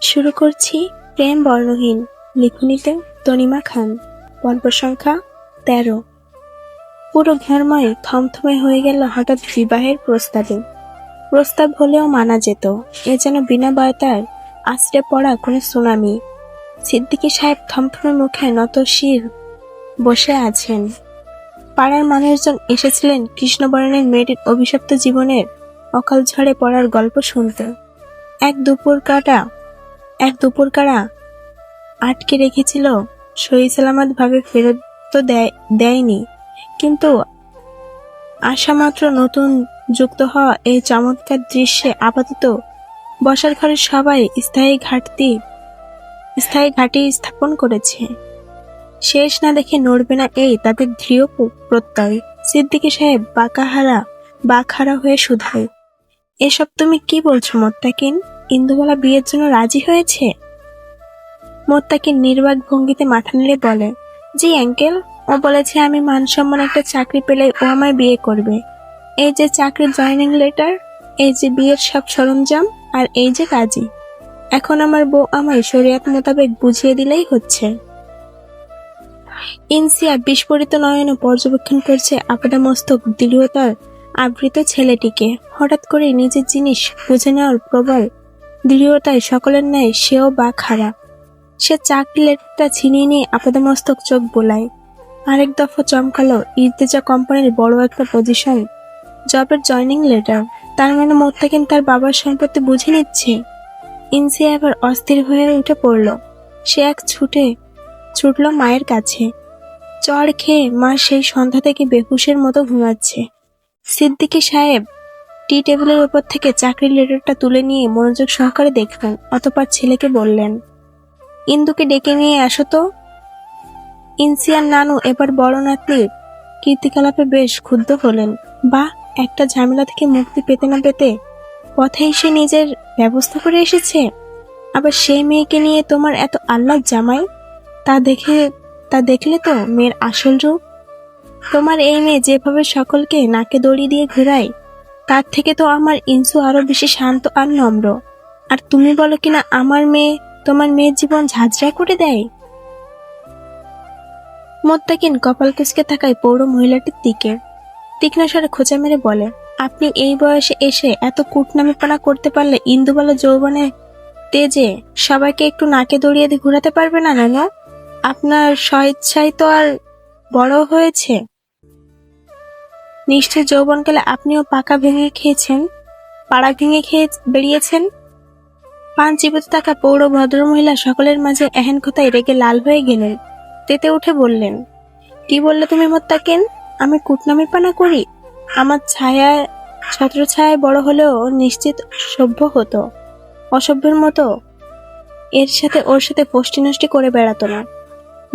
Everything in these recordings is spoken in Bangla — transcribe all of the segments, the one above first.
শুরু করছি প্রেম বর্ণহীন লিখনিতে তনিমা খান। গল্প সংখ্যা তেরো। পুরো ঘেরময় থমথমে হয়ে গেল হঠাৎ বিবাহের প্রস্তাবে। প্রস্তাব হলেও মানা যেত, এ যেন বিনা বায়তার আশ্রে পড়া কোনো সুনামি। সিদ্দিকী সাহেব থমথমে মুখে নত শির বসে আছেন। পাড়ার মানুষজন এসেছিলেন কৃষ্ণবরণের মেয়েটির অভিশপ্ত জীবনের অকাল ঝড়ে পড়ার গল্প শুনতে। এক দুপুর কাটা এক দুপুর কারা? আটকে রেখেছিল। সহি সালামত ভাবে ফেরত তো দেয়- দেয়নি। কিন্তু আশামাত্র নতুন যুক্ত হওয়া এই চমৎকার দৃশ্যে আপাতত বসার ঘরের সবাই স্থায়ী ঘাটতি, স্থায়ী ঘাটি স্থাপন করেছে। শেষ না দেখে নড়বে না এই তাদের দৃঢ় প্রত্যয়। সিদ্দিকী সাহেব বাঁকাহারা, বাকহারা হয়ে শুধায়। এসব তুমি কি বলছো, মোত্তাকিন? ইন্দুবালা বিয়ের জন্য রাজি হয়েছে? মোত্তাকিন নির্বাক ভঙ্গিতে মাথা নেড়ে বলে, জি অ্যাঙ্কেল ও বলেছে, আমি মানসম্মান একটা চাকরি পেলে ও আমায় বিয়ে করবে। এই যে চাকরির জয়েনিং লেটার, এই যে বিয়ের সব সরঞ্জাম, আর এই যে কাজী এখন আমার বউ আমায় শরিয়াত মোতাবেক বুঝিয়ে দিলেই হচ্ছে। ইনসিয়া বিস্ফোরিত নয়নে পর্যবেক্ষণ করছে আপাদামস্তক দৃঢ়তার আবৃত ছেলেটিকে। হঠাৎ করে নিজের জিনিস বুঝে নেওয়ার প্রবল দৃঢ়তায় সকলের ন্যায় সেও বা খারাপ। সে চাকলেটটা ছিনিয়ে নিয়ে আপাদমস্তক চোখ বোলায়। আরেক দফা চমকালো ইর্তেজা কোম্পানির বড় একটা পজিশন জবের জয়নিং লেটার তার মানে মোত্তাকিন তার বাবার সম্পত্তি বুঝে নিচ্ছে। ইনসিয়া এবার অস্থির হয়ে উঠে পড়ল। সে এক ছুটে ছুটল মায়ের কাছে। চড় খেয়ে মা সেই সন্ধ্যা থেকে বেহুশের মতো ঘুমাচ্ছে। সিদ্দিকী সাহেব টি টেবিলের উপর থেকে চাকরির লেটারটা তুলে নিয়ে মনোযোগ সহকারে দেখলেন, অতপর ছেলেকে বললেন, ইন্দুকে ডেকে নিয়ে আসো তো। ইনসিয়ার নানু এবার বড় নাতনির কীর্তিকলাপে বেশ ক্ষুব্ধ হলেন বা একটা ঝামেলা থেকে মুক্তি পেতে না পেতে পথেই সে নিজের ব্যবস্থা করে এসেছে। আবার সেই মেয়েকে নিয়ে তোমার এত আহ্লাদ জামাই, তা দেখে, তা দেখলে তো মেয়ের আসল রূপ। তোমার এই মেয়ে যেভাবে সকলকে নাকে দড়ি দিয়ে ঘোরায় তার থেকে তো আমার ইনসু আরও বেশি শান্ত আর নম্র। আর তুমি বলো কিনা, আমার মেয়ে তোমার মেয়ের জীবন ঝাঁঝরা করে দেয়? মোত্তাকিন কপাল কুচকে থাকায় পৌর মহিলাটির দিকে তীক্ষ্ণ স্বরে খোঁচা মেরে বলে, আপনি এই বয়সে এসে এত কূটনামিপনা করতে পারলে ইন্দুবালা যৌবনে তেজে সবাইকে একটু নাকে দড়িয়ে দিয়ে ঘোরাতে পারবে না, নানু? আপনার স্বেচ্ছায় তো আর বড় হয়েছে। নিশ্চয় যৌবনকালে আপনিও পাকা ভেঙে খেয়েছেন? পাড়া ভেঙে খেয়ে বেরিয়েছেন? পান চিবুতে থাকা পৌর ভদ্রমহিলা সকলের মাঝে এহেন কথায় রেগে লাল হয়ে গেলেন। তেতে উঠে বললেন, কি বললে তুমি মোত্তাকেন আমি কুটনামি পানা করি। আমার ছায়ায় ছত্র ছায়ায় বড় হলেও নিশ্চিত সভ্য হতো, অসভ্যের মতো। এর সাথে ওর সাথে ফষ্টি নষ্টি করে বেড়াতো না।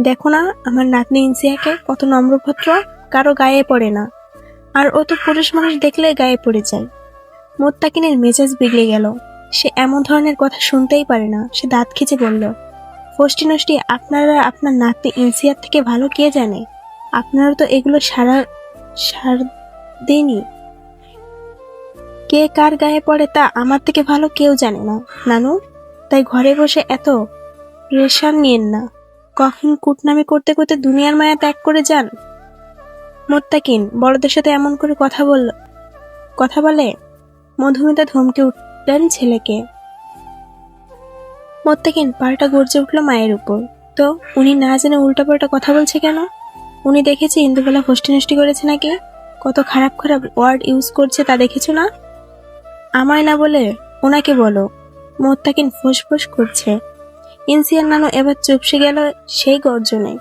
দেখো না, আমার নাতনি ইনসিয়াকে কত নম্রভদ্র, কারও গায়ে পড়ে না। আর ও তো পুরুষ মানুষ দেখলে গায়ে পড়ে যায়। মোত্তাকিনের মেজাজ বিগড়ে গেল। সে এমন ধরনের কথা শুনতেই পারে না। সে দাঁত খিচে বলল, ফষ্টি নষ্টি, আপনারা আপনার নাতনি ইনসিয়ার থেকে ভালো কে জানে? আপনারা তো এগুলো সারা, সার দেনি কে কার গায়ে পড়ে তা আমার থেকে ভালো কেউ জানে না। নানু, তাই ঘরে বসে এত রেশান নিয়েন না। কখন কুটনামি করতে করতে দুনিয়ার মায়া ত্যাগ করে যান? মোত্তাকিন বড়দের সাথে এমন করে কথা বলল। কথা বলে মধুমিতা ধমকে উঠলেন ছেলেকে। মোত্তাকিন পাল্টা গর্জে উঠল মায়ের উপর। তো উনি না জেনে উল্টাপাল্টা কথা বলছে কেন? উনি দেখেছে ইন্দুবেলা হোস্টি নষ্টি করেছে নাকি? কত খারাপ খারাপ ওয়ার্ড ইউজ করছে তা দেখেছ না? আমায় না বলে ওনাকে বলো। মোত্তাকিন ফুসফুস করছে। ইনসিয়ার নানু এবার চুপসে গেল সেই গর্জনে।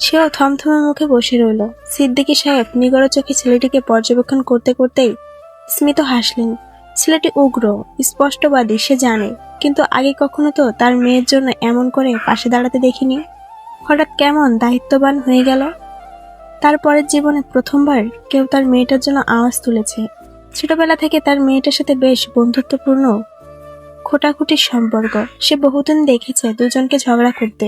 সেও থমথমে মুখে বসে রইল। সিদ্দিকী সাহেব নিগড় চোখে ছেলেটিকে পর্যবেক্ষণ করতে করতেই স্মিত হাসলেন। ছেলেটি উগ্র, স্পষ্টবাদী, সে জানে, কিন্তু আগে কখনো তো তার মেয়ের জন্য এমন করে পাশে দাঁড়াতে দেখিনি। হঠাৎ কেমন দায়িত্ববান হয়ে গেল? তারপরের জীবনে প্রথমবার কেউ তার মেয়েটার জন্য আওয়াজ তুলেছে। ছোটবেলা থেকে তার মেয়েটার সাথে বেশ বন্ধুত্বপূর্ণ খোটাখুটির সম্পর্ক। সে বহুদিন দেখেছে দুজনকে ঝগড়া করতে,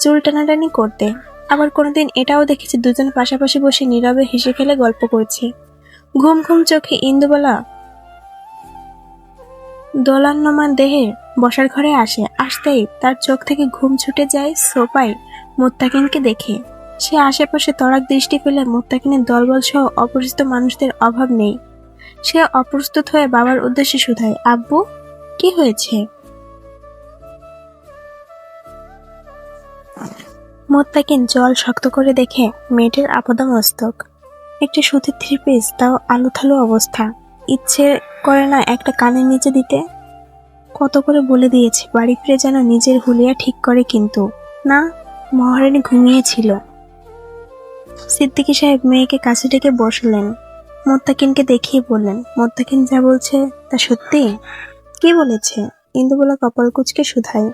চুল টানাটানি করতে। আবার কোনোদিন এটাও দেখেছে দুজন পাশাপাশি বসে নীরবে হেসে খেলে গল্প করছে। ঘুম ঘুম চোখে ইন্দুবালা দোলান্যমান দেহে বসার ঘরে আসে, আসতেই তার চোখ থেকে ঘুম ছুটে যায় সোফায় মোত্তাকিনকে দেখে। সে আশেপাশে তড়াক দৃষ্টি পেলে মোত্তাকিনের দলবল সহ অপরিচিত মানুষদের অভাব নেই। সে অপ্রস্তুত হয়ে বাবার উদ্দেশ্যে শুধায়, আব্বু, কি হয়েছে? মোত্তাকিন জল শক্ত করে দেখে মেয়েটির আপাদমস্তক। একটি সুতির থ্রি পিস, তাও আলুথালু অবস্থা। ইচ্ছে করে না একটা কানের নিচে দিতে? কত করে বলে দিয়েছে, বাড়ি ফিরে যেন নিজের হুলিয়া ঠিক করে কিন্তু। না, মহারানী ঘুমিয়েছিল। সিদ্দিকী সাহেব মেয়েকে কাছে ডেকে বসলেন। মোত্তাকিনকে দেখিয়ে বললেন, মোত্তাকিন যা বলছে তা সত্যি? কি বলেছে? ইন্দুবলা কপাল কুচকে শুধায়।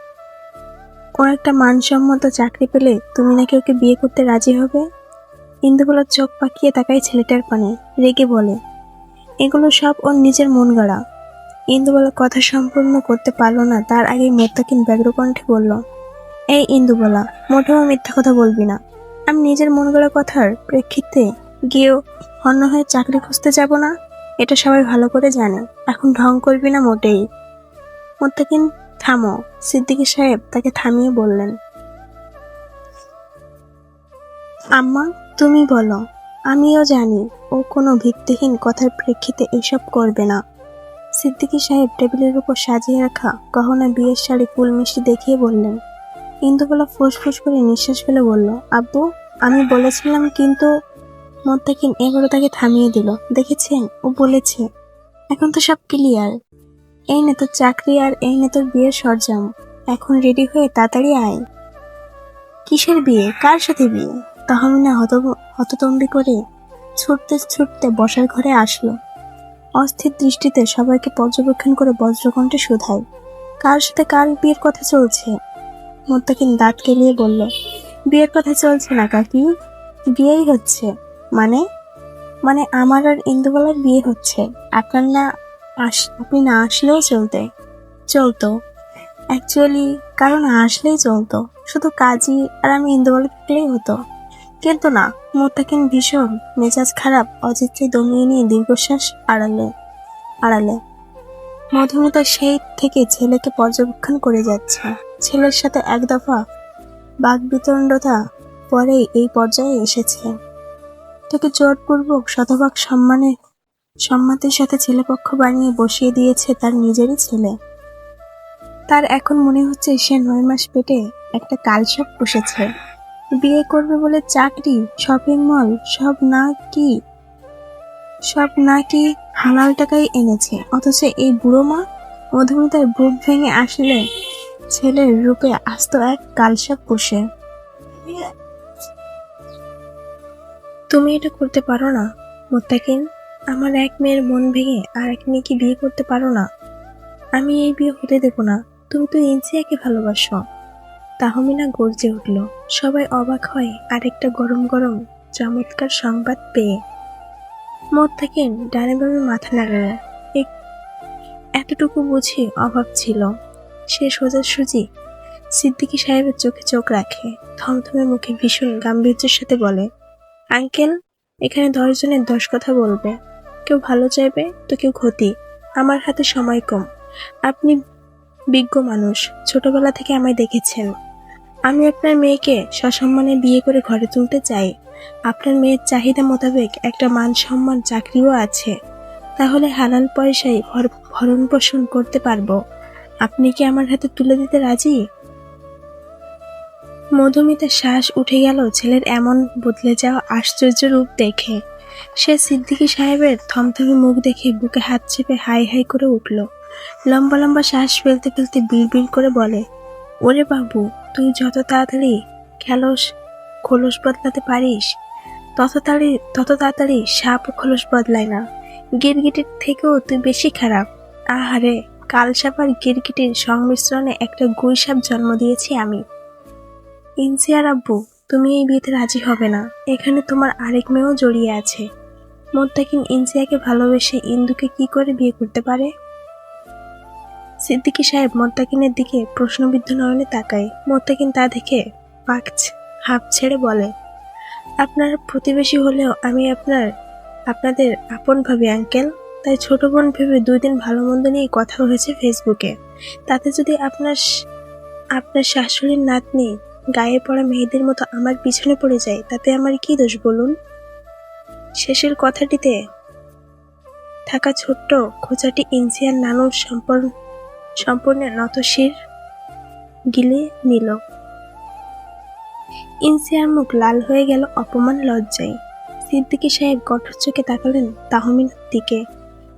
ও একটা মানসম্মত চাকরি পেলে তুমি নাকি ওকে বিয়ে করতে রাজি হবে? ইন্দুবলা চোখ পাকিয়ে তাকায় ছেলেটার পানে, রেগে বলে, এগুলো সব ওর নিজের মন গড়া ইন্দুবলা কথা সম্পূর্ণ করতে পারল না, তার আগে মোত্তাকিন ব্যগ্রকণ্ঠে বলল, এই ইন্দুবলা, মোটেও মিথ্যা কথা বলবি না। আমি নিজের মন গড়া কথার প্রেক্ষিতে গিয়েও অন্য হয়ে চাকরি খুঁজতে যাব না? এটা সবাই ভালো করে জানে। এখন ঢং করবি না মোটেই। মোত্তাকিন থামো, সিদ্দিকী সাহেব তাকে থামিয়ে বললেন। আম্মা, তুমি বলো, আমিও জানি ও কোনো ভিত্তিহীন কথার প্রেক্ষিতে এসব করবে না। সিদ্দিকী সাহেব টেবিলের উপর সাজিয়ে রাখা গহনা বিয়ের শাড়ি ফুল মিষ্টি দেখিয়ে বললেন। ইন্দুবলা ফুসফুস করে নিঃশ্বাস ফেলে বলল, আব্বু, আমি বলেছিলাম কিন্তু মোত্তাকিন এবারও তাকে থামিয়ে দিল। দেখেছেন? ও বলেছে। এখন তো সব ক্লিয়ার এই নে তোর চাকরি আর এই নে তোর বিয়ের সরঞ্জাম। এখন রেডি হয়ে তাড়াতাড়ি আয়। কিসের বিয়ে? কার সাথে বিয়ে? তাহমিনা হত হততম্বি করে ছুটতে ছুটতে বসার ঘরে আসলো। অস্থির দৃষ্টিতে সবাইকে পর্যবেক্ষণ করে বজ্রকণ্ঠে শুধায়, কার সাথে কার বিয়ের কথা চলছে? মোত্তাকিন দাঁত কেলিয়ে বলল, বিয়ের কথা চলছে না কাকি। বিয়েই হচ্ছে। মানে? মানে আমার আর ইন্দুবালার বিয়ে হচ্ছে। আপনার না আস, আপনি না আসলেও চলতে। চলতো। অ্যাকচুয়ালি কারণ আসলেই চলতো। শুধু কাজই আর আমি ইন্দুবালা থাকলেই হতো। কিন্তু না, মোত্তাকিন ভীষণ, মেজাজ খারাপ অজিতকে দমিয়ে নিয়ে দীর্ঘশ্বাস আড়ালে আড়ালে। মধুমিতা সেই থেকে ছেলেকে পর্যবেক্ষণ করে যাচ্ছে। ছেলের সাথে এক দফা বাকবিতণ্ডতা পরেই এই পর্যায়ে এসেছে। তাকে জোরপূর্বক শতভাগ সম্মানে সম্মাতের সাথে ছেলেপক্ষ বানিয়ে বসিয়ে দিয়েছে তার নিজেরই ছেলে। তার এখন মনে হচ্ছে সে নয় মাস পেটে একটা কালসাপ পুষেছে। বিয়ে করবে বলে চাকরি শপিং মল সব না কি, সব নাকি হালাল টাকাই এনেছে। অথচ এই বুড়ো মা মধুমিতার বুক ভেঙে আসলে ছেলের রূপে আস্ত এক কালসাপ পুষে। তুমি এটা করতে পারো না, মোত্তাকিন। আমার এক মেয়ের মন ভেঙে আর এক মেয়েকে বিয়ে করতে পারো না। আমি এই বিয়ে হতে দেব না। তুমি তো ইনসিয়াকে ভালোবাসো। তাহমিনা গর্জে উঠল। সবাই অবাক হয় আরেকটা গরম গরম চমৎকার সংবাদ পেয়ে। মোত্তাকিন ডানে বামে মাথা এক- এতটুকু বুঝি অভাব ছিল। সে সোজাসুজি সিদ্দিকী সাহেবের চোখে চোখ রাখে। থমথমে মুখে ভীষণ গাম্ভীর্যের সাথে বলে, আঙ্কেল, এখানে দশজনের দশ কথা বলবে। কেউ ভালো চাইবে তো কেউ ক্ষতি। আমার হাতে সময় কম। আপনি বিজ্ঞ মানুষ, ছোটবেলা থেকে আমায় দেখেছেন। আমি আপনার মেয়েকে সসম্মানে বিয়ে করে ঘরে তুলতে চাই। আপনার মেয়ের চাহিদা মোতাবেক একটা মান সম্মান চাকরিও আছে। তাহলে হালাল পয়সায় ভর- ভরণ পোষণ করতে পারব। আপনি কি আমার হাতে তুলে দিতে রাজি? মধুমিতার শ্বাস উঠে গেল ছেলের এমন বদলে যাওয়া আশ্চর্য রূপ দেখে। সে সিদ্দিকী সাহেবের থমথমে মুখ দেখে বুকে হাত চেপে হাই হাই করে উঠল। লম্বা লম্বা শ্বাস ফেলতে ফেলতে বিড়বিড় করে বলে, ওরে বাবু, তুই যত তাড়াতাড়ি খেলস, খোলস বদলাতে পারিস, তত তাড়াতাড়ি তত তাড়াতাড়ি সাপ খোলস বদলায় না। গিরগিটির থেকেও তুই বেশি খারাপ। আহারে, কাল সাপ আর গিরগিটির সংমিশ্রণে একটা গুই সাপ জন্ম দিয়েছি আমি। ইনসিয়ার আব্বু তুমি এই বিয়েতে রাজি হবে না। এখানে তোমার আরেক মেয়েও জড়িয়ে আছে। মোত্তাকিন ইনসিয়াকে ভালোবেসে ইন্দুকে কি করে বিয়ে করতে পারে? সিদ্দিকী সাহেব মোত্তাকিনের দিকে প্রশ্নবিদ্ধ নয়নে তাকায়। মোত্তাকিন তা দেখে পাক ছ- হাঁপ ছেড়ে বলে, আপনার প্রতিবেশী হলেও আমি আপনার, আপনাদের আপন ভাবি আঙ্কেল। তাই ছোট বোন ভেবে দুই দিন ভালো মন্দ নিয়ে কথা হয়েছে ফেসবুকে। তাতে যদি আপনার আপনার শাশুড়ির নাতনি গায়ে পড়া মেয়েদের মতো আমার পিছনে পড়ে যায়, তাতে আমার কি দোষ বলুন? শেষের কথাটিতে থাকা ছোট্ট খোঁচাটি ইনসিয়ার নানুর সম্পূর্ণ সম্পূর্ণ নতশির গিলে নিল। ইনসিয়ার মুখ লাল হয়ে গেল অপমান লজ্জায়। সিদ্দিকী সাহেব কঠোর চোখে তাকালেন তাহমিনার দিকে।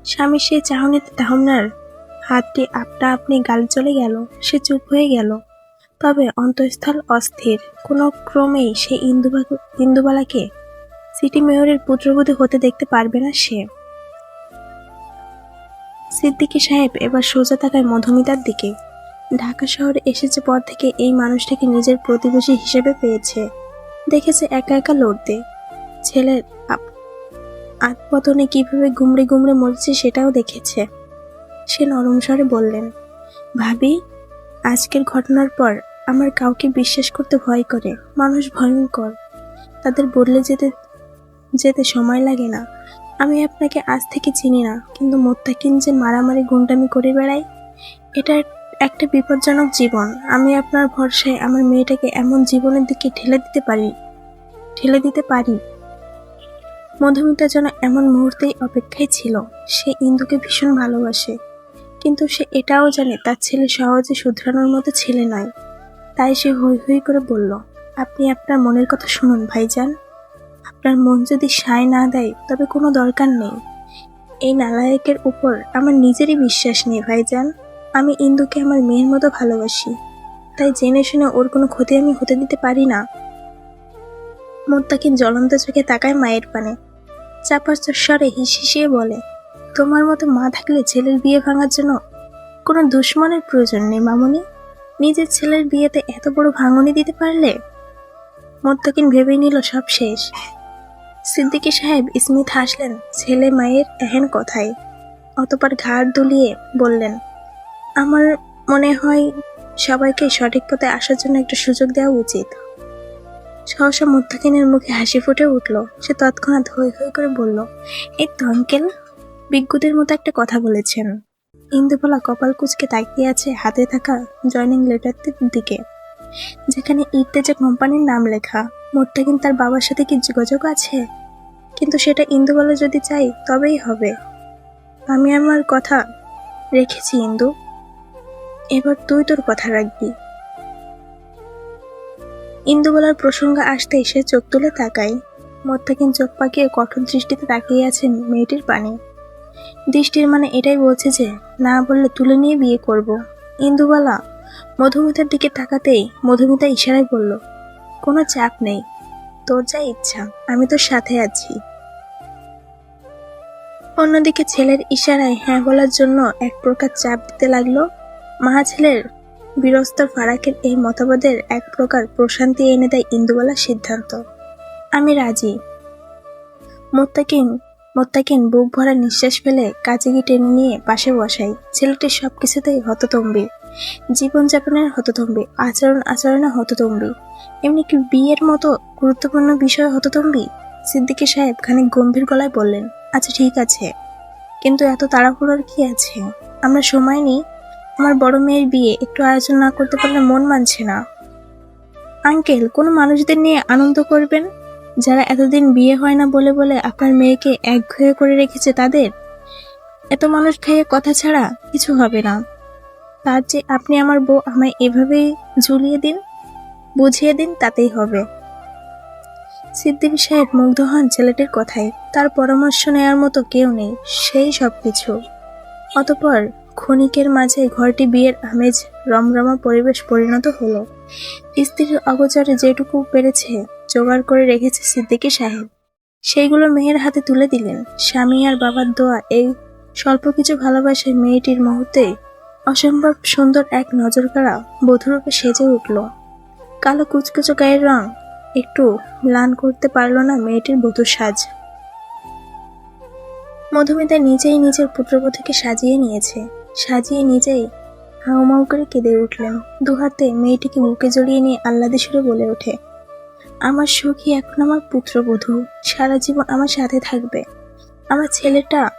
স্বামী সেই চাহনিতে তাহমিনার হাতটি আপনা আপনি গাল চলে গেল, সে চুপ হয়ে গেল। তবে অন্তঃস্থল অস্থির। কোনো ক্রমেই সে ইন্দুবা- ইন্দুবালাকে সিটি মেয়রের পুত্রবধূ হতে দেখতে পারবে না সে। সিদ্দিকী সাহেব এবার সোজা তাকায় মধুমিতার দিকে। ঢাকা শহরে এসেছে পর থেকে এই মানুষটাকে নিজের প্রতিবেশী হিসেবে পেয়েছে। দেখেছে একা একা লড়তে। ছেলের আত্মপতনে কীভাবে গুমড়ে গুমড়ে মরছে সেটাও দেখেছে। সে নরম স্বরে বললেন, ভাবি, আজকের ঘটনার পর আমার কাউকে বিশ্বাস করতে ভয় করে। মানুষ ভয়ঙ্কর। তাদের বদলে যেতে যেতে সময় লাগে না। আমি আপনাকে আজ থেকে চিনি না, কিন্তু মোত্তাকিন যে মারামারি গুন্ডামি করে বেড়ায়, এটা একটা বিপজ্জনক জীবন। আমি আপনার ভরসায় আমার মেয়েটাকে এমন জীবনের দিকে ঠেলে দিতে পারি, ঠেলে দিতে পারি। মধুমিতা যেন এমন মুহূর্তেই অপেক্ষায় ছিল। সে ইন্দুকে ভীষণ ভালোবাসে, কিন্তু সে এটাও জানে তার ছেলে সহজে শুধরানোর মতো ছেলে নয়। তাই সে হৈ হৈ করে বলল, আপনি আপনার মনের কথা শুনুন, ভাইজান। আপনার মন যদি সায় না দেয়, তবে কোনো দরকার নেই। এই নালায়কের উপর আমার নিজেরই বিশ্বাস নেই, ভাইজান। আমি ইন্দুকে আমার মেয়ের মতো ভালোবাসি। তাই জেনে শুনে ওর কোনো ক্ষতি আমি হতে দিতে পারি না। মোত্তাকিন জ্বলন্ত চোখে তাকায় মায়ের পানে। চাপার স্বরে হিসিয়ে বলে, তোমার মতো মা থাকলে ছেলের বিয়ে ভাঙার জন্য কোনো দুশ্মনের প্রয়োজন নেই, মামুনি। নিজের ছেলের বিয়েতে এত বড় ভাঙনি দিতে পারলে? মোত্তাকিন ভেবে নিল সব শেষ। সিদ্দিকী সাহেব স্মিথ হাসলেন, ছেলে মায়ের এহেন কথায়। অতপর ঘাড় দুলিয়ে বললেন, আমার মনে হয় সবাইকে সঠিক পথে আসার জন্য একটা সুযোগ দেওয়া উচিত। সহসা মুত্তাকিনের মুখে হাসি ফুটে উঠল। সে তৎক্ষণাৎ হৈ হৈ করে বলল, এই তো, আঙ্কেল। বিজ্ঞদের মতো একটা কথা বলেছেন। ইন্দুবালা কপাল কুচকে তাকিয়ে আছে হাতে থাকা জয়নিং লেটারটির দিকে, যেখানে ইত্তেজা কোম্পানির নাম লেখা। মোত্তাকিন তার বাবার সাথে কি যোগাযোগ আছে? কিন্তু সেটা ইন্দুবালা যদি চাই তবেই হবে। আমি আমার কথা রেখেছি, ইন্দু। এবার তুই তোর কথা রাখবি। ইন্দুবালার প্রসঙ্গ আসতেই সে চোখ তুলে তাকায়। মোত্তাকিন চোখ পাকিয়ে কঠোর দৃষ্টিতে তাকিয়ে আছেন মেয়েটির পানে। দৃষ্টির মানে এটাই বলছে যে, না বললে তুলে নিয়ে বিয়ে করব। ইন্দুবালা মধুমিতার দিকে তাকাতেই মধুমিতা ইশারায় বলল, কোনো চাপ নেই, তোর যা ইচ্ছা, আমি তোর সাথে আছি। অন্যদিকে ছেলের ইশারায় হ্যাঁ বলার জন্য এক প্রকার চাপ দিতে লাগল। মা ছেলের বিরস্ত ফারাকের এই মতবাদের এক প্রকার প্রশান্তি এনে দেয় ইন্দুবালার সিদ্ধান্ত। আমি রাজি। মোত্তাকিন মোত্তাকিন বুক ভরা নিঃশ্বাস ফেলে কাজিগি টেনে নিয়ে পাশে বসাই। ছেলেটি সব কিছুতেই হততম্বী। জীবনযাপনের হততম্বী, আচরণ আচরণে হততম্বী। এমনি কি বিয়ের মতো গুরুত্বপূর্ণ বিষয় হততম্বী? সিদ্দিকী সাহেব খানিক গম্ভীর গলায় বললেন আচ্ছা ঠিক আছে। কিন্তু এত তাড়াহুড়োর কি আছে? আমরা সময় নিই। আমার বড় মেয়ের বিয়ে, একটু আয়োজন না করতে পারলে মন মানছে না। আঙ্কেল, কোনো মানুষদের নিয়ে আনন্দ করবেন? যারা এতদিন বিয়ে হয় না বলে বলে আপনার মেয়েকে একঘেয়ে করে রেখেছে তাদের? এত মানুষ খাইয়ে কথা ছাড়া কিছু হবে না। তার যে আপনি আমার বউ আমায় এভাবেই ঝুলিয়ে দিন, বুঝিয়ে দিন, তাতেই হবে। সিদ্দিক সাহেব মুগ্ধ হন ছেলেটির কথায়। তার পরামর্শ নেওয়ার মতো কেউ নেই, সেই সব কিছু অতপর ক্ষণিকের মাঝে ঘরটি বিয়ের আমেজ রমরমা পরিবেশ পরিণত হলো। স্ত্রীর অগোচরে যেটুকু পেরেছে জোগাড় করে রেখেছে সিদ্দিকী সাহেব। সেইগুলো মেয়ের হাতে তুলে দিলেন। স্বামী আর বাবার দোয়া, এই স্বল্প কিছু ভালোবাসায় মেয়েটির মুহূর্তে অসম্ভব সুন্দর এক নজরকাড়া বধূরূপে সেজে উঠল। কালো কুচকুচো গায়ের রং একটু ম্লান করতে পারল না মেয়েটির বধূর সাজ। মধুমিতা নিজেই নিজের পুত্রবধূকে সাজিয়ে নিয়েছে। সাজিয়ে নিজেই হাউমাউ করে কেঁদে উঠলেন। দুহাতে মেয়েটিকে মুখে জড়িয়ে নিয়ে আহ্লাদে সুরে বলে ওঠে আমার সুখী এখন আমার পুত্রবধূ। সারা জীবন আমার সাথে থাকবে। আমার ছেলেটা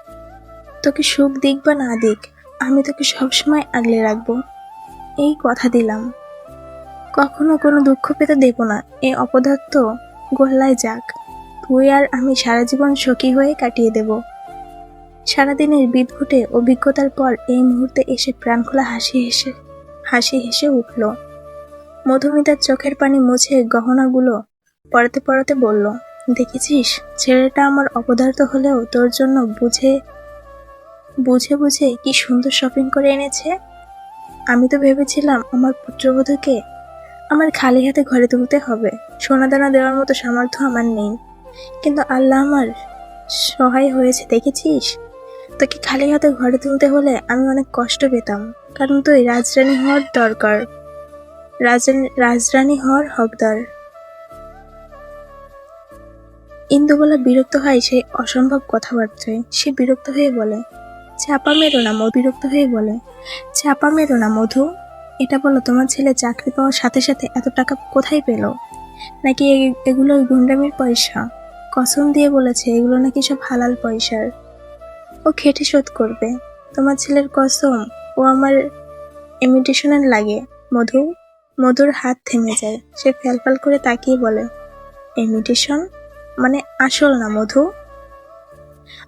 তোকে সুখ দিক বা না দিক, আমি তোকে সবসময় আগলে রাখব। এই কথা দিলাম। কখনো কোনো দুঃখ পেতে দেব না। এ অপদার্থ গোল্লায় যাক। তুই আর আমি সারা জীবন সখী হয়ে কাটিয়ে দেব। সারাদিনের বিদঘুটে অভিজ্ঞতার পর এই মুহূর্তে এসে প্রাণখোলা হাসি হেসে হাসি হেসে উঠল। মধুমিতার চোখের পানি মুছে গহনাগুলো পড়াতে পড়াতে বলল, দেখেছিস? ছেলেটা আমার অপদার্থ হলেও তোর জন্য বুঝে বুঝে বুঝে কি সুন্দর শপিং করে এনেছে? আমি তো ভেবেছিলাম আমার পুত্রবধূকে আমার খালি হাতে ঘরে তুলতে হবে। সোনাদানা দেওয়ার মতো সামর্থ্য আমার নেই। কিন্তু আল্লাহ আমার সহায় হয়েছে, দেখেছিস? তোকে খালি হাতে ঘরে তুলতে হলে আমি অনেক কষ্ট পেতাম। কারণ তুই রাজরানী হওয়ার দরকার। রাজরানী রাজরানী হওয়ার হকদার। ইন্দুবলা বিরক্ত হয় সেই অসম্ভব কথাবার্তায় সে বিরক্ত হয়ে বলে, চাপা মেরো না, মধু, বিরক্ত হয়ে বলে, চাপা মেরো না, মধু, এটা বলো তোমার ছেলে চাকরি পাওয়ার সাথে সাথে এত টাকা কোথায় পেল? নাকি এগুলো গুন্ডামির পয়সা? কসম দিয়ে বলেছে, এগুলো নাকি সব হালাল পয়সার। ও খেটে শোধ করবে, তোমার ছেলের কসম, ও আমার ইমিটেশনের লাগে, মধু। মধুর হাত থেমে যায়, সে ফ্যালফাল করে তাকিয়ে বলে, ইমিটেশন? মানে আসল না, মধু।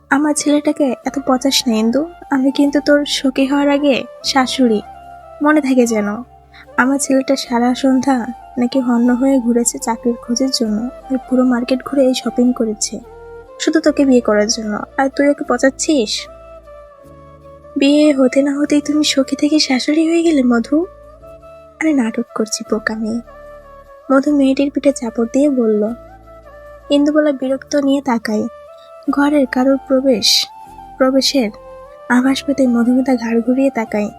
আমার ছেলেটাকে এত পচাস না, ইন্দু। আমি কিন্তু তোর সখী হওয়ার আগে শাশুড়ি। মনে থাকে যেন আমার ছেলেটা সারা সন্ধ্যা নাকি হন্য হয়ে ঘুরেছে চাকরির খোঁজের জন্য। আর পুরো মার্কেট ঘুরে এই শপিং করেছে। শুধু তোকে বিয়ে করার জন্য। আর তুই ওকে পচাচ্ছিস? বিয়ে হতে না হতেই তুমি সখী থেকে শাশুড়ি হয়ে গেলে, মধু। আরে নাটক করছি বোকা মধু মেয়েটির পিঠে চাপড় দিয়ে বলল ইন্দুবলা বিরক্ত নিয়ে তাকায়। ঘরের কারোর প্রবেশ, প্রবেশের আভাস পেতে মধুমিতা ঘাড় ঘুরিয়ে তাকায়।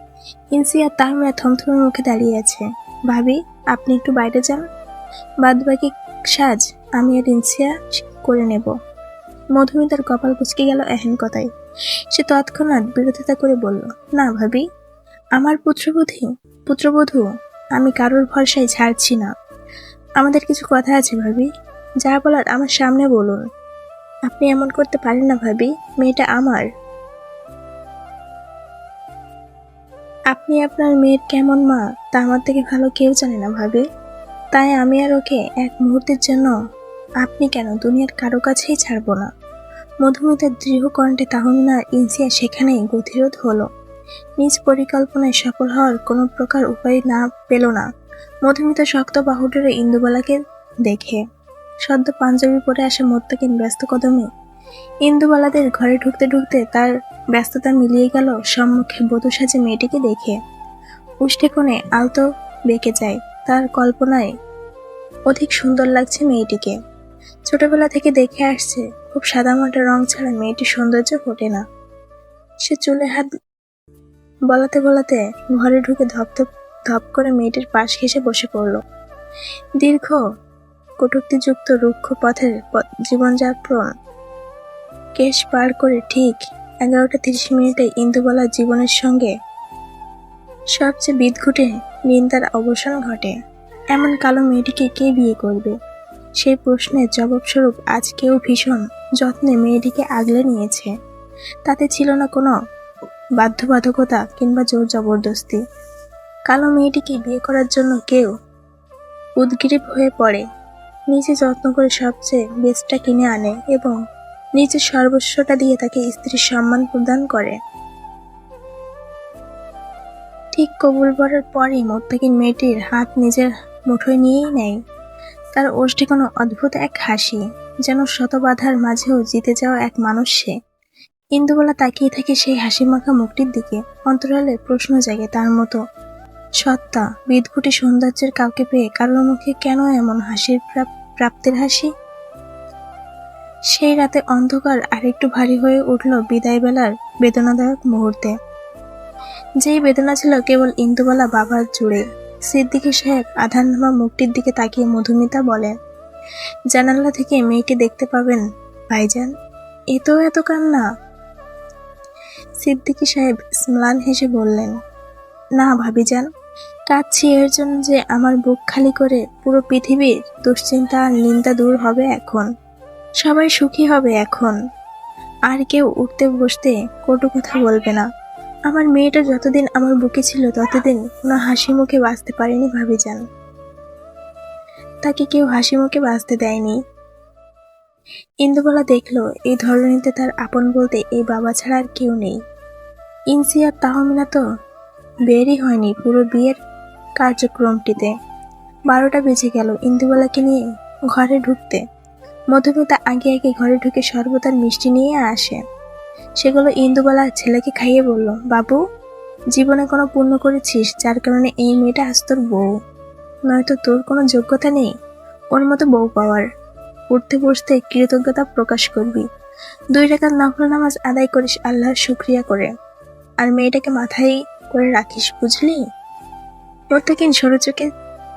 ইনসিয়া তার মেয়ে থমথমে মুখে দাঁড়িয়ে আছে। ভাবি, আপনি একটু বাইরে যান। বাদ বাকি সাজ আমি আর ইনসিয়া করে নেব। মধুমিতার কপাল কুচকে গেল এহেন কথায়। সে তৎক্ষণাৎ বিরোধিতা করে বলল, না ভাবি, আমার পুত্রবধূ পুত্রবধূ, আমি কারোর ভরসায় ছাড়ছি না। আমাদের কিছু কথা আছে ভাবি। যা বলার আমার সামনে বলুন। আপনি এমন করতে পারেন না ভাবি, মেয়েটা আমার। আপনি আপনার মেয়ের কেমন মা, তা আমার থেকে ভালো কেউ জানে না ভাবি। তাই আমি আর ওকে এক মুহূর্তের জন্য আপনি কেন দুনিয়ার কারও কাছেই ছাড়বো না? মধুমিতার দৃঢ় কণ্ঠে তাহমিনা ইনসিয়া সেখানেই গতিরোধ হলো। নিজ পরিকল্পনায় সফল হওয়ার কোনো প্রকার উপায় না পেল না। মধুমিতা শক্ত বাহুডোরে ইন্দুবালাকে দেখে। সদ্য পাঞ্জাবি পরে আসা মোত্তাকিন ব্যস্ত কদমে। ইন্দুবালাদের ঘরে ঢুকতে ঢুকতে তার ব্যস্ততা মিলিয়ে গেল সম্মুখে বধূ সাজে মেয়েটিকে দেখে। উষ্ঠে কোণে আলতো বেঁকে যায় তার কল্পনায়। অধিক সুন্দর লাগছে মেয়েটিকে। ছোটবেলা থেকে দেখে আসছে, খুব সাদামাটা রং ছাড়া মেয়েটির সৌন্দর্য ফোটে না। সে চুলে হাত বলাতে বলাতে ঘরে ঢুকে ধপ ধপ ধপ করে মেয়েটির পাশ ঘেসে বসে পড়ল। দীর্ঘ কটুক্তিযুক্ত রুক্ষ পথের জীবনযাপন কেশ পার করে ঠিক এগারোটা তিরিশ মিনিটে ইন্দুবালার জীবনের সঙ্গে সবচেয়ে বিদঘুটে নিন্দার অবসান ঘটে। এমন কালো মেয়েটিকে কে বিয়ে করবে? সেই প্রশ্নের জবাবস্বরূপ আজ কেউ ভীষণ যত্নে মেয়েটিকে আগলে নিয়েছে। তাতে ছিল না কোনো বাধ্যবাধকতা কিংবা জোর জবরদস্তি। কালো মেয়েটিকে বিয়ে করার জন্য কেউ উদ্গ্রীব হয়ে পড়ে। নিজে যত্ন করে সবচেয়ে বেস্টটা কিনে আনে এবং নিজের সর্বস্বটা দিয়ে তাকে স্ত্রীর সম্মান প্রদান করে। ঠিক কবুল করার পরেই মোত্তাকিন মেয়েটির হাত নিজের মুঠোয় নিয়েই নেয়। তার ওষ্ঠে কোনো অদ্ভুত এক হাসি, যেন শত বাধার মাঝেও জিতে যাওয়া এক মানুষ সে। ইন্দুবেলা তাকিয়ে থাকে সেই হাসি মাখা মুখটির দিকে অন্তরালে প্রশ্ন জাগে তার মতো। সত্তা বিদঘুটি সৌন্দর্যের কাউকে পেয়ে কারোর মুখে কেন এমন হাসির প্রাপ- প্রাপ্তির হাসি? সেই রাতে অন্ধকার আরেকটু ভারী হয়ে উঠল বিদায় বেলার বেদনাদায়ক মুহূর্তে। যেই বেদনা ছিল কেবল ইন্দুবালা বাবার জুড়ে। সিদ্দিকি সাহেব আধার নামা মুখটির দিকে তাকিয়ে মধুমিতা বলেন জানালা থেকে মেয়েটি দেখতে পাবেন, ভাইজান। এ তো এত কান্না। সিদ্দিকি সাহেব স্ম্লান হেসে বললেন, না ভাবিজান। কাঁদছি এর জন্য যে আমার বুক খালি করে পুরো পৃথিবীর দুশ্চিন্তা আর নিন্দা দূর হবে এখন। সবাই সুখী হবে এখন। আর কেউ উঠতে বসতে কটু কথা বলবে না। আমার মেয়েটা যতদিন আমার বুকে ছিল ততদিন কোনো হাসি মুখে বাঁচতে পারেনি ভাবি যান তাকে কেউ হাসি মুখে বাঁচতে দেয়নি। ইন্দুবালা দেখল, এই ধরনীতে তার আপন বলতে এই বাবা ছাড়া আর কেউ নেই। ইনসি আর তাহমিনা তো বেরই হয়নি, পুরো বিয়ের কার্যক্রমটিতে। বারোটা বেজে গেল ইন্দুবালাকে নিয়ে ঘরে ঢুকতে। মধুমিতা আগে আগে ঘরে ঢুকে সর্বতার মিষ্টি নিয়ে আসে। সেগুলো ইন্দুবালা ছেলেকে খাইয়ে বলল, বাবু, জীবনে কোনো পূর্ণ করেছিস যার কারণে এই মেয়েটা আজ তোর বউ? নয়তো তোর কোনো যোগ্যতা নেই? ওর মতো বউ পাওয়ার। উঠতে বসতে কৃতজ্ঞতা প্রকাশ করবি। দুই রেখাত নফল নামাজ আদায় করিস আল্লাহর শুক্রিয়া করে। আর মেয়েটাকে মাথায় করে রাখিস, বুঝলি? প্রত্যেকিন সরু চোখে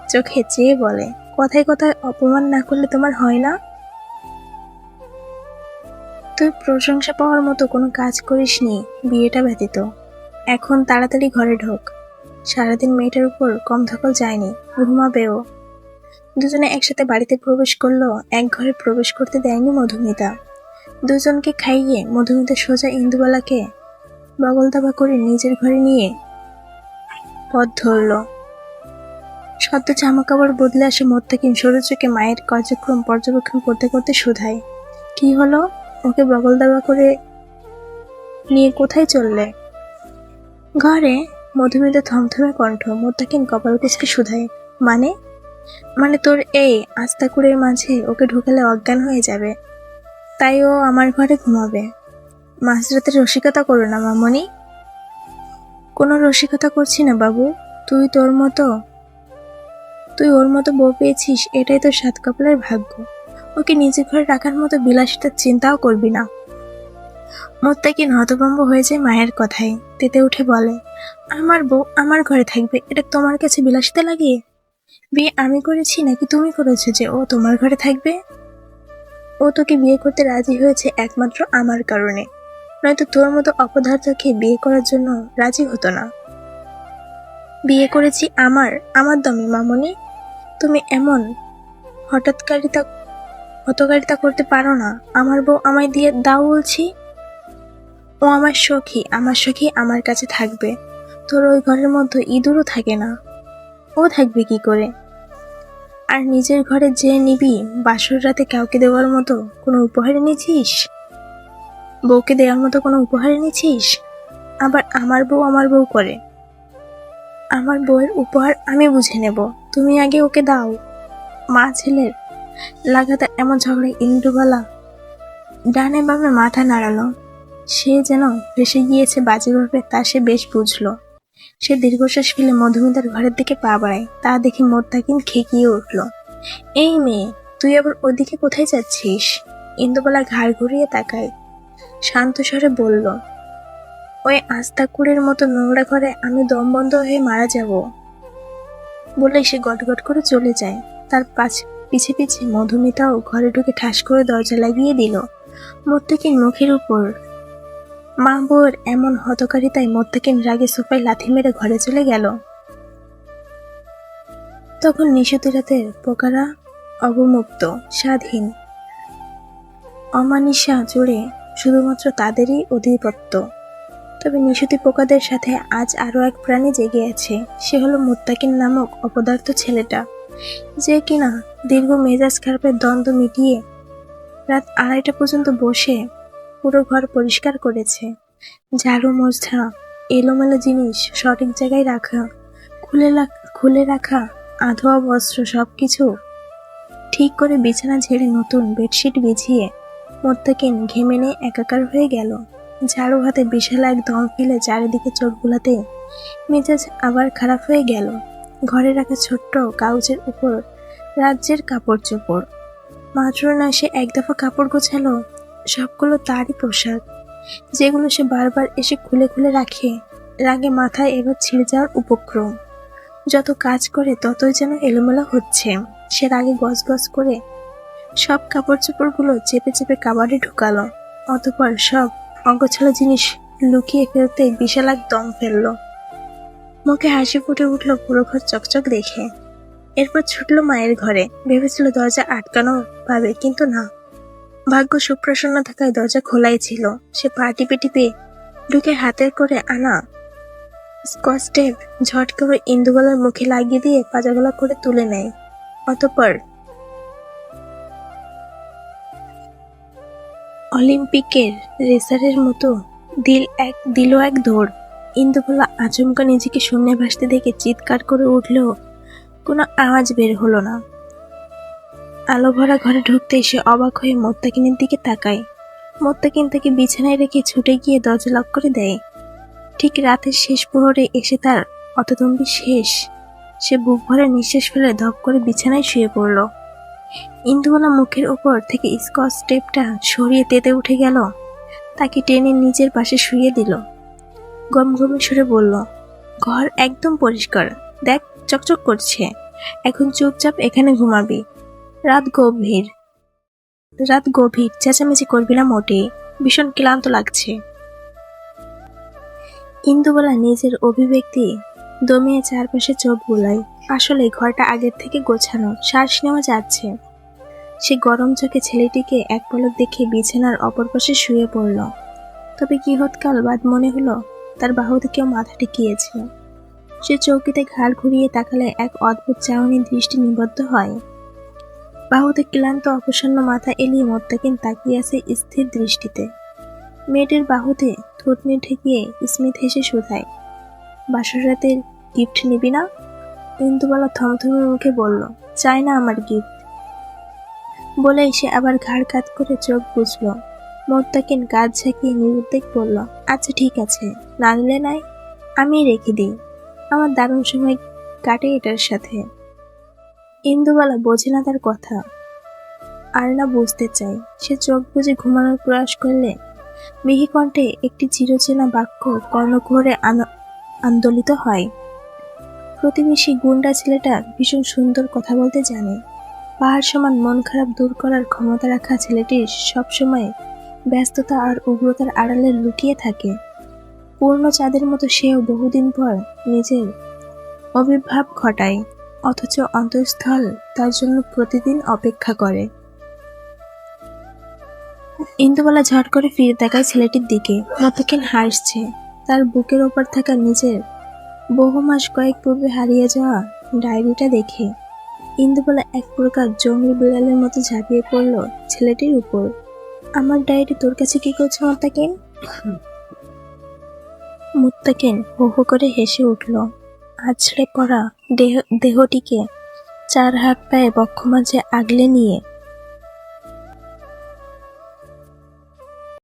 চোখে চেয়ে বলে, কথায় কথায় অপমান না করলে তোমার হয় না? তুই প্রশংসা পাওয়ার মতো কোনো কাজ করিসনি, বিয়েটা ব্যতীত। এখন তাড়াতাড়ি ঘরে ঢোক। সারাদিন মেয়েটার উপর কম ধকল যায়নি, ঘুমাবেও। দুজনে একসাথে বাড়িতে প্রবেশ করল, এক ঘরে প্রবেশ করতে দেয়নি মধুমিতা। দুজনকে খাইয়ে মধুমিতা সোজা ইন্দুবালাকে বগল দাবা করে নিজের ঘরে নিয়ে পথ ধরলো। সদ্য জামা কাপড় বদলে আসে মোত্তাকিন সরু চোখে মায়ের কার্যক্রম পর্যবেক্ষণ করতে করতে শুধায় কি হলো? ওকে বগল দাবা করে নিয়ে কোথায় চললে? ঘরে মধুমিতা থমথমে কণ্ঠ। মোত্তাকিন কপাল কুচকে শুধায় মানে? মানে তোর এই আস্তাকুড়ের মাঝে ওকে ঢুকালে অজ্ঞান হয়ে যাবে। তাই ও আমার ঘরে ঘুমাবে। মাঝরাতে রসিকতা করো না, মামনি। কোনো রসিকতা করছি না, বাবু। তুই তোর মতো তুই ওর মতো বউ পেয়েছিস, এটাই তোর সাত কপালের ভাগ্য। ওকে নিজের ঘরে রাখার মতো বিলাসিতার চিন্তাও করবি না। মোত্তাকিন নতভম্ব হয়ে যায় মায়ের কথায়। তেতে উঠে বলে, আমার বউ আমার ঘরে থাকবে, এটা তোমার কাছে বিলাসিতা লাগে বিয়ে আমি করেছি নাকি তুমি করেছ যে ও তোমার ঘরে থাকবে? ও তোকে বিয়ে করতে রাজি হয়েছে একমাত্র আমার কারণে। নয়তো তোর মতো অপদার্থকে বিয়ে করার জন্য রাজি হতো না। বিয়ে করেছি আমার আমার দমে মামনি? তুমি এমন? হঠাৎকারিতা হতকারিতা করতে পারো না। আমার বউ আমায় দিয়ে দাও বলছি। ও আমার সখী আমার সখী আমার কাছে থাকবে। তোর ওই ঘরের মধ্যে ইঁদুরও থাকে না। ও থাকবে কি করে? আর নিজের ঘরে যে নিবি, বাসর রাতে কাউকে দেওয়ার মতো কোনো উপহার এনেছিস? বউকে দেওয়ার মতো কোনো উপহার এনেছিস? আবার আমার বউ আমার বউ করে। আমার বউয়ের উপহার আমি বুঝে নেব। তুমি আগে ওকে দাও। মা ছেলের লাগাতার এমন ঝগড়ায় ইন্দ্রবালা ডানে বামে মাথা নাড়ালো। সে যেন ভেসে গিয়েছে বাজেভাবে তা সে বেশ বুঝলো। সে দীর্ঘশ্বাস ফেলে মধুমিতার ঘরের দিকে পা বাড়ায়। তা দেখে মোত্তাকিন খেকিয়ে উঠল। এই মেয়ে, তুই আবার ওদিকে কোথায় যাচ্ছিস? ইন্দুবালা ঘাড় ঘুরিয়ে তাকায়। শান্ত স্বরে বলল, ওই আস্তাকুড়ের মতো নোংরা ঘরে আমি দম বন্ধ হয়ে মারা যাব। বলে সে গটগট করে চলে যায়। তার পাশ পিছে পিছে মধুমিতাও ঘরে ঢুকে ঠাস করে দরজা লাগিয়ে দিল। মোত্তাকিন মুখের উপর। মা বউয়ের এমন হতকারিতায় মোত্তাকিন রাগে সোফায় লাথি মেরে ঘরে চলে গেল। তখন নিশুতি রাতের পোকারা অবমুক্ত, স্বাধীন। অমানিসা জুড়ে শুধুমাত্র তাদেরই অধিপত্য। তবে নিশুতি পোকাদের সাথে আজ আরও এক প্রাণী জেগে আছে। সে হলো মুত্তাকিন নামক অপদার্থ ছেলেটা। যে কিনা দীর্ঘ মেজাজ খারাপের দ্বন্দ্ব মিটিয়ে রাত আড়াইটা পর্যন্ত বসে পুরো ঘর পরিষ্কার করেছে। ঝাড়ু, মোছা, এলোমেলো জিনিস সঠিক জায়গায় রাখা, খুলে খুলে রাখা, আধোয়া বস্ত্র সব কিছু ঠিক করে বিছানা ঝেড়ে নতুন বেডশিট বিছিয়ে মোত্তাকিন ঘেমে নিয়ে একাকার হয়ে গেল। ঝাড়ু হাতে বিশাল এক দম ফেলে চারিদিকে চোখ বুলাতে মেজাজ আবার খারাপ হয়ে গেল। ঘরে রাখা ছোট্ট কাউচের উপর রাজ্যের কাপড় চোপড়। মাত্র না সে এক দফা কাপড় গোছালো, সবগুলো তারই পোশাক, যেগুলো সে বারবার এসে খুলে খুলে রাখে। রাগে মাথায় এবার ছিঁড়ে যাওয়ার উপক্রম। যত কাজ করে ততই যেন এলোমেলো হচ্ছে। সে রাগে গজ গজ করে সব কাপড় চোপড়গুলো চেপে চেপে কাবারে ঢুকালো, অতপর সব অগোছালো জিনিস লুকিয়ে ফেলতে বিশাল এক দম ফেলল। মুখে হাসি ফুটে উঠল পুরো ঘর চকচক দেখে। এরপর ছুটলো মায়ের ঘরে। ভেবেছিল দরজা আটকানো পাবে, কিন্তু না। ভাগ্য সুপ্রসন্ন থাকায় দরজা খোলাই ছিল। সে পা টিপে টিপে ঢুকে হাতের করে আনা স্কচ টেপ ঝট করে ইন্দুবালার মুখে লাগিয়ে দিয়ে পাজাগলা করে তুলে নেয়। অতঃপর অলিম্পিকের রেসারের মতো দিল এক দিল এক দৌড়। ইন্দুবালা আচমকা নিজেকে শূন্যে ভাসতে দেখে চিৎকার করে উঠলেও কোনো আওয়াজ বের হলো না। আলো ভরা ঘরে ঢুকতে সে অবাক হয়ে মোত্তাকিনের দিকে তাকায়। মোত্তাকিন তাকে বিছানায় রেখে ছুটে গিয়ে দরজা লক করে দেয়। ঠিক রাতের শেষ প্রহরে এসে তার অতদম্বী শেষ। সে বুক ভরে নিঃশ্বাস ফেলে ধপ করে বিছানায় শুয়ে পড়ল। ইন্দুবালা মুখের ওপর থেকে স্কচ টেপটা সরিয়ে তেতে উঠে গেল। তাকে টেনে নিজের পাশে শুয়ে দিল। গম গমে সুরে বলল, ঘর একদম পরিষ্কার। দেখ, চকচক করছে। এখন চুপচাপ এখানে ঘুমাবি। রাত গভীর। রাত গভীর। চেঁচামেচি করবি না মোটে। ভীষণ ক্লান্ত লাগছে। ইন্দুবালা নিজের অভিব্যক্তি দমিয়ে চারপাশে চোখ বুলায় আসলে ঘরটা আগের থেকে গোছানো শ্বাস নেওয়া যাচ্ছে। সে গরম চোখে ছেলেটিকে এক পলক দেখে বিছানার অপর পাশে শুয়ে পড়ল। তবে কিহৎকাল বাদ মনে হলো? তার বাহুতে কেউ মাথা ঠেকিয়েছে। সে চৌকিতে ঘাড় ঘুরিয়ে তাকালে এক অদ্ভুত চাউনি দৃষ্টি নিবদ্ধ হয়। বাহুতে ক্লান্ত, অপসন্ন মাথা এলিয়ে মোত্তাকিন তাকিয়ে আছে স্থির দৃষ্টিতে। মেয়েটির বাহুতে থুতনি ঠেকিয়ে স্মিত হেসে শোধায়। বাসর রাতের গিফট নিবি না? ইন্দুবালা থমথমে মুখে বলল, চাই না আমার গিফট বলে সে আবার ঘাড় কাত করে চোখ বুঝলো মোত্তাকিন কাজ ঝাঁকিয়ে নিরুদ্বেগ বলল আচ্ছা ঠিক আছে, না নিলে নাই আমি রেখে দিই। আমার দারুণ সময় কাটে এটার সাথে। ইন্দুবালা বোঝে না তার কথা। আর না বুঝতে চাই সে চোখ বুঝে ঘুমানোর প্রয়াস করলে মিহি কণ্ঠে একটি চিরচেনা বাক্য কর্ণকুহরে আন- আন্দোলিত হয়। প্রতিবেশী গুন্ডা ছেলেটা ভীষণ সুন্দর কথা বলতে জানে। পাহাড় সমান মন খারাপ দূর করার ক্ষমতা রাখা ছেলেটির সবসময় ব্যস্ততা আর উগ্রতার আড়ালে লুকিয়ে থাকে। পূর্ণ চাঁদের মতো সেও বহুদিন পর নিজের আবির্ভাব ঘটায়, অথচ অন্তঃস্থল তার জন্য প্রতিদিন অপেক্ষা করে। ইন্দুবালা ঝট করে ফিরে তাকায় ছেলেটির দিকে। মতকিন হাসছে। তার বুকের ওপর থাকা নিজের বহু মাস কয়েক পূর্বে হারিয়ে যাওয়া ডায়েরিটা দেখে ইন্দুবালা এক প্রকার জঙ্গলি বিড়ালের মতো ঝাঁপিয়ে পড়ল ছেলেটির উপর। আমার ডায়েরি তোর কাছে কি করছে, মোত্তাকিন? মুত্তাকিন হো হো করে হেসে উঠল। আছড়ে পড়া দেহ, দেহটিকে চার হাত পায়ে বক্ষ মাঝে আগলে নিয়ে